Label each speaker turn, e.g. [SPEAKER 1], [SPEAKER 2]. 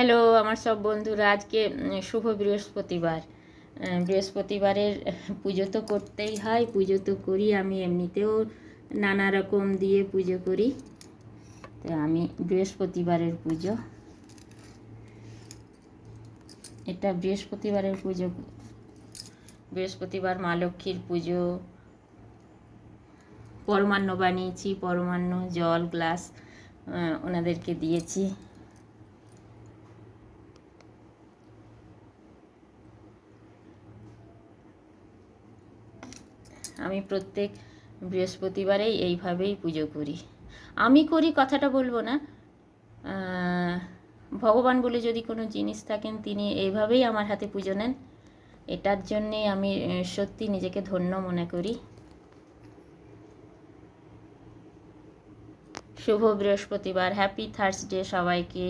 [SPEAKER 1] Hello আমার সব বন্ধুরা। আজকে শুভ বৃহস্পতিবার। বৃহস্পতিবারের পুজো তো করতেই হয়, পুজো তো করি, আমি এমনিতেও নানা রকম দিয়ে পুজো করি। তো আমি বৃহস্পতিবারের পুজো। এটা বৃহস্পতিবারের পুজো। বৃহস্পতিবার মা লক্ষ্মীর পুজো। পরমান্ন বানিয়েছি, পরমান্ন জল, গ্লাস ওনাদেরকে দিয়েছি। আমি প্রত্যেক বৃহস্পতিবারেই এইভাবেই পুজো করি। আমি করি, কথাটা বলব না। ভগবান বলে যদি কোনো জিনিস থাকেন, তিনি এইভাবেই আমার হাতে পুজো নেন। এটার জন্যে আমি সত্যি নিজেকে ধন্য মনে করি। শুভ বৃহস্পতিবার হ্যাপি থার্সডে সবাইকে।